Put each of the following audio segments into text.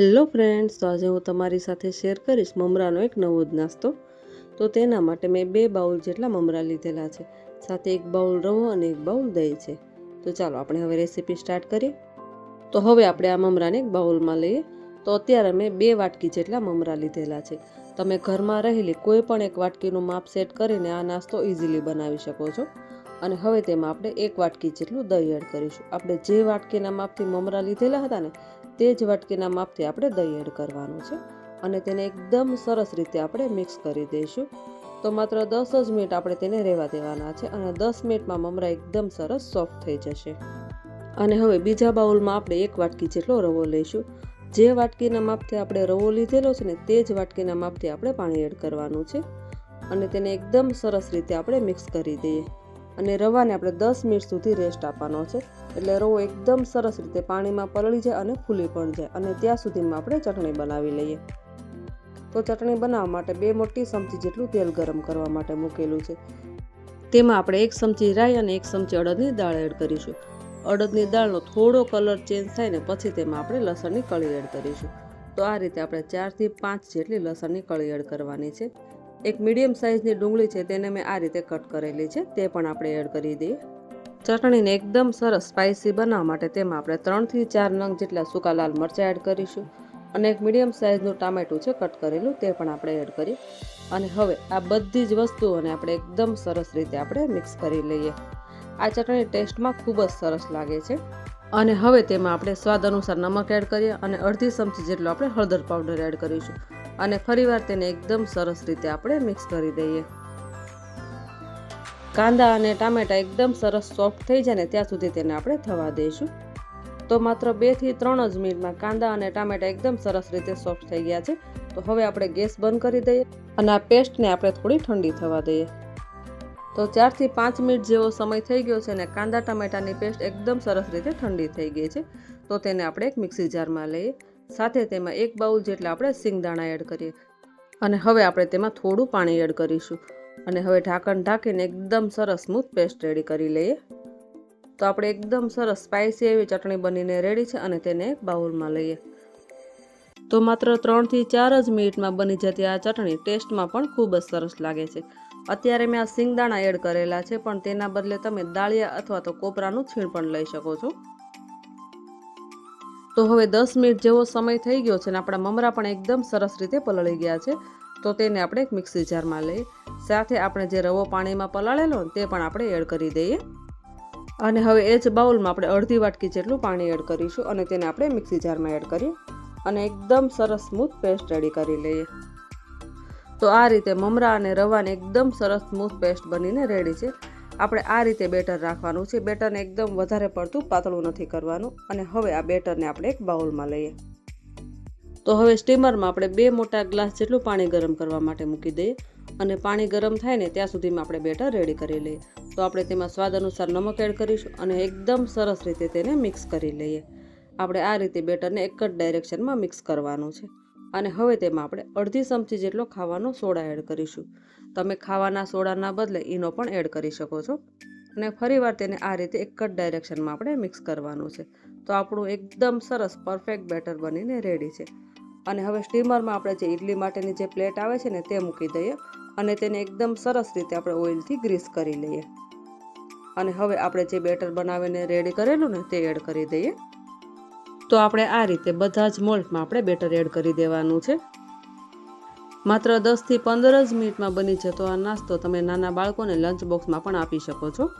Hello friends, તો આજે હું તમારી સાથે શેર કરીશ મમરાનો એક નવો જ નાસ્તો. તો તેના માટે મેં બે બાઉલ જેટલા મમરા લીધેલા છે. સાથે એક બાઉલ રવો અને એક બાઉલ દહીં છે. તો ચાલો આપણે હવે રેસીપી સ્ટાર્ટ કરીએ. તો હવે આપણે આ મમરાને એક બાઉલમાં લઈએ. તો અત્યારે મેં બે વાટકી જેટલા મમરા લીધેલા છે. તમે ઘરમાં રહેલી કોઈ પણ એક વાટકીનું માપ સેટ કરીને આ નાસ્તો ઇઝીલી બનાવી શકો છો. અને હવે તેમાં આપણે એક વાટકી જેટલું દહીં એડ કરીશું. આપણે જે વાટકીના માપથી મમરા લીધેલા હતા ને તે જ વાટકીના માપથી આપણે દહીં એડ કરવાનું છે અને તેને એકદમ સરસ રીતે આપણે મિક્સ કરી દઈશું. તો માત્ર દસ જ મિનિટ આપણે તેને રહેવા દેવાના છે અને દસ મિનિટમાં મમરા એકદમ સરસ સોફ્ટ થઈ જશે. અને હવે બીજા બાઉલમાં આપણે એક વાટકી જેટલો રવો લઈશું. જે વાટકીના માપથી આપણે રવો લીધેલો છે ને તે જ વાટકીના માપથી આપણે પાણી એડ કરવાનું છે. અને તેને એકદમ સરસ રીતે આપણે મિક્સ કરી દઈએ. અને રવાને આપણે દસ મિનિટ સુધી રેસ્ટ આપવાનો છે. એટલે રવો એકદમ સરસ રીતે પાણીમાં પલળી જાય અને ફૂલી પણ જાય. અને ત્યાં સુધીમાં આપણે ચટણી બનાવી લઈએ. તો ચટણી બનાવવા માટે બે મોટી ચમચી જેટલું તેલ ગરમ કરવા માટે મૂકેલું છે. તેમાં આપણે એક ચમચી રાઈ અને એક ચમચી અડદની દાળ એડ કરીશું. અડદની દાળનો થોડો કલર ચેન્જ થાય ને પછી તેમાં આપણે લસણની કળી એડ કરીશું. તો આ રીતે આપણે ચારથી પાંચ જેટલી લસણની કળી એડ કરવાની છે. એક મીડિયમ સાઇઝની ડુંગળી છે તેને મેં આ રીતે કટ કરેલી છે, તે પણ આપણે એડ કરી દઈએ. ચટણીને એકદમ સરસ સ્પાઇસી બનાવવા માટે તેમાં આપણે ત્રણથી ચાર નંગ જેટલા સૂકા લાલ મરચાં એડ કરીશું અને એક મીડિયમ સાઇઝનું ટામેટું છે કટ કરેલું, તે પણ આપણે એડ કરીએ. અને હવે આ બધી જ વસ્તુઓને આપણે એકદમ સરસ રીતે આપણે મિક્સ કરી લઈએ. આ ચટણી ટેસ્ટમાં ખૂબ જ સરસ લાગે છે. અને હવે તેમાં આપણે સ્વાદ અનુસાર નમક એડ કરીએ અને અડધી ચમચી જેટલો આપણે હળદર પાવડર એડ કરીશું. અને ફરીવાર તેને એકદમ સરસ રીતે આપણે મિક્સ કરી દઈએ. કાંદા અને ટામેટા એકદમ સરસ સોફ્ટ થઈ જાય ને ત્યાં સુધી તેને આપણે થવા દઈશું. તો માત્ર બેથી ત્રણ જ મિનિટમાં કાંદા અને ટામેટા એકદમ સરસ રીતે સોફ્ટ થઈ ગયા છે. તો હવે આપણે ગેસ બંધ કરી દઈએ અને આ પેસ્ટને આપણે થોડી ઠંડી થવા દઈએ. તો ચારથી પાંચ મિનિટ જેવો સમય થઈ ગયો છે અને કાંદા ટામેટાની પેસ્ટ એકદમ સરસ રીતે ઠંડી થઈ ગઈ છે. તો તેને આપણે એક મિક્સી જારમાં લઈએ. સાથે તેમાં એક બાઉલ જેટલા આપણે સિંગદાણા એડ કરીએ. અને હવે આપણે તેમાં થોડું પાણી એડ કરીશું. અને હવે ઢાંકણ ઢાંકીને એકદમ સરસ સ્મૂથ પેસ્ટ રેડી કરી લઈએ. તો આપણે એકદમ સરસ સ્પાઇસી એવી ચટણી બનીને રેડી છે અને તેને એક બાઉલમાં લઈએ. તો માત્ર ત્રણથી ચાર જ મિનિટમાં બની જતી આ ચટણી ટેસ્ટમાં પણ ખૂબ જ સરસ લાગે છે. અત્યારે મેં આ સિંગદાણા એડ કરેલા છે, પણ તેના બદલે તમે દાળિયા અથવા તો કોપરાનું છીણ પણ લઈ શકો છો. તો હવે દસ મિનિટ જેવો સમય થઈ ગયો છે અને આપણા મમરા પણ એકદમ સરસ રીતે પલળી ગયા છે. તો તેને આપણે એક મિક્સી જારમાં લઈએ સાથે આપણે જે રવો પાણીમાં પલાળેલો ને તે પણ આપણે એડ કરી દઈએ. અને હવે એ જ બાઉલમાં આપણે અડધી વાટકી જેટલું પાણી એડ કરીશું અને તેને આપણે મિક્સી જારમાં એડ કરીએ અને એકદમ સરસ સ્મૂથ પેસ્ટ રેડી કરી લઈએ. તો આ રીતે મમરા અને રવાને એકદમ સરસ સ્મૂથ પેસ્ટ બનીને રેડી છે. આપણે આ રીતે બેટર રાખવાનું છે. બેટરને એકદમ વધારે પડતું પાતળું નથી કરવાનું. અને હવે આ બેટરને આપણે એક બાઉલમાં લઈએ. તો હવે સ્ટીમરમાં આપણે બે મોટા ગ્લાસ જેટલું પાણી ગરમ કરવા માટે મૂકી દઈએ. અને પાણી ગરમ થાય ને ત્યાં સુધીમાં આપણે બેટર રેડી કરી લઈએ. તો આપણે તેમાં સ્વાદ અનુસાર નમક એડ કરીશું અને એકદમ સરસ રીતે તેને મિક્સ કરી લઈએ. આપણે આ રીતે બેટરને એક જ ડાયરેક્શનમાં મિક્સ કરવાનું છે. અને હવે તેમાં આપણે અડધી ચમચી જેટલો ખાવાનો સોડા એડ કરીશું. તમે ખાવાના સોડાના બદલે ઈનો પણ એડ કરી શકો છો. અને ફરીવાર તેને આ રીતે એક જ ડાયરેક્શનમાં આપણે મિક્સ કરવાનું છે. તો આપણું એકદમ સરસ પરફેક્ટ બેટર બનીને રેડી છે. અને હવે સ્ટીમરમાં આપણે જે ઇડલી માટેની જે પ્લેટ આવે છે ને તે મૂકી દઈએ અને તેને એકદમ સરસ રીતે આપણે ઓઇલથી ગ્રીસ કરી લઈએ. અને હવે આપણે જે બેટર બનાવીને રેડી કરેલું ને તે એડ કરી દઈએ. તો આપણે આ રીતે બધા જ મોલ્ટમાં આપણે બેટર એડ કરી દેવાનું છે. માત્ર દસથી પંદર જ મિનિટમાં બની જતો આ નાસ્તો તમે નાના બાળકોને લંચ બોક્સમાં પણ આપી શકો છો.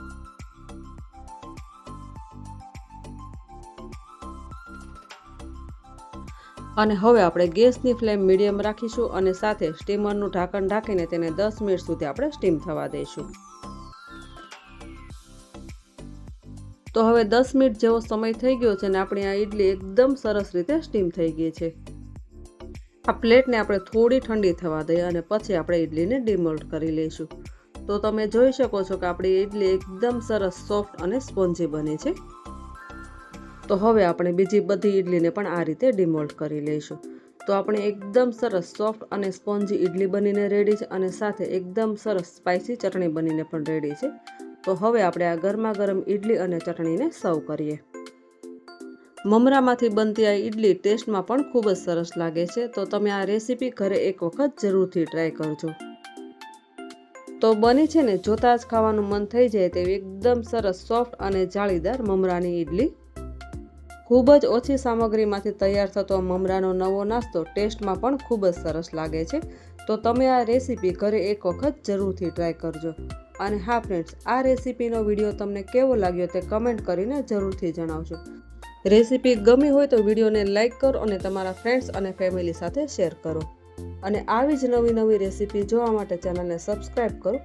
અને હવે આપણે ગેસની ફ્લેમ મીડિયમ રાખીશું અને સાથે સ્ટીમરનું ઢાંકણ ઢાંકીને તેને દસ મિનિટ સુધી આપણે સ્ટીમ થવા દઈશું. તો હવે દસ મિનિટ જેવો સમય થઈ ગયો છે અને આપણી આ ઈડલી એકદમ સરસ રીતે સ્ટીમ થઈ ગઈ છે. આ પ્લેટને આપણે થોડી ઠંડી થવા દઈએ અને પછી આપણે ઈડલીને ડિમોલ્ટ કરી લઈશું. તો તમે જોઈ શકો છો કે આપણી ઈડલી એકદમ સરસ સોફ્ટ અને સ્પોન્જી બની છે. તો હવે આપણે બીજી બધી ઈડલીને પણ આ રીતે ડિમોલ્ટ કરી લઈશું. તો આપણે એકદમ સરસ સોફ્ટ અને સ્પોન્જી ઈડલી બનીને રેડી છે અને સાથે એકદમ સરસ સ્પાઇસી ચટણી બનીને પણ રેડી છે. તો હવે આપણે આ ગરમા ગરમ ઈડલી અને ચટણીને સર્વ કરીએ. મમરામાંથી બનતી આ ઇડલી ટેસ્ટમાં પણ ખૂબ જ સરસ લાગે છે, તો તમે આ રેસીપી ઘરે એક વખત જરૂરથી ટ્રાય કરજો. તો બની છે ને, જોતાં જ ખાવાનું મન થઈ જાય તેવી એકદમ સરસ, સોફ્ટ અને જાળીદાર મમરાની ઇડલી ખૂબ જ ઓછી સામગ્રીમાંથી તૈયાર થતો મમરાનો નવો નાસ્તો ટેસ્ટમાં પણ ખૂબ જ સરસ લાગે છે, તો તમે આ રેસીપી ઘરે એક વખત જરૂરથી ટ્રાય કરજો. અને હા ફ્રેન્ડ્સ આ રેસીપીનો વીડિયો તમને કેવો લાગ્યો તે કમેન્ટ કરીને જરૂરથી જણાવજો. રેસીપી ગમી હોય તો વિડીયોને લાઇક કરો અને તમારા ફ્રેન્ડ્સ અને ફેમિલી સાથે શેર કરો. અને આવી જ નવી નવી રેસીપી જોવા માટે ચેનલને સબસ્ક્રાઇબ કરો,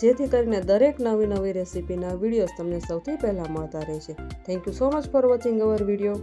જેથી કરીને દરેક નવી નવી રેસીપીના વિડીયોઝ તમને સૌથી પહેલાં મળતા રહેશે. Thank you so much for watching our video